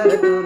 ಶರಣ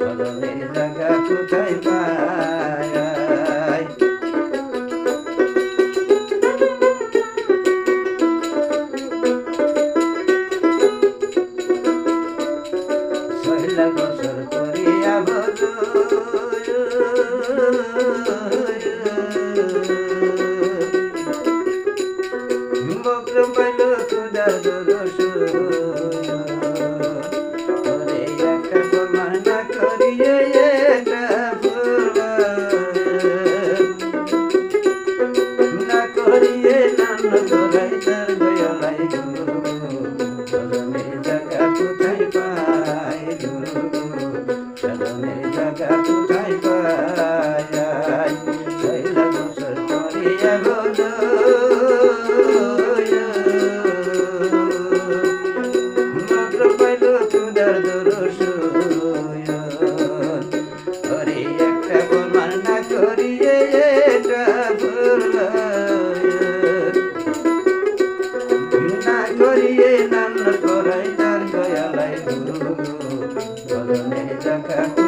বদলের জায়গা কোথায় পায়? সহিলা গোসল করিয়া বলো বলো তুদা É.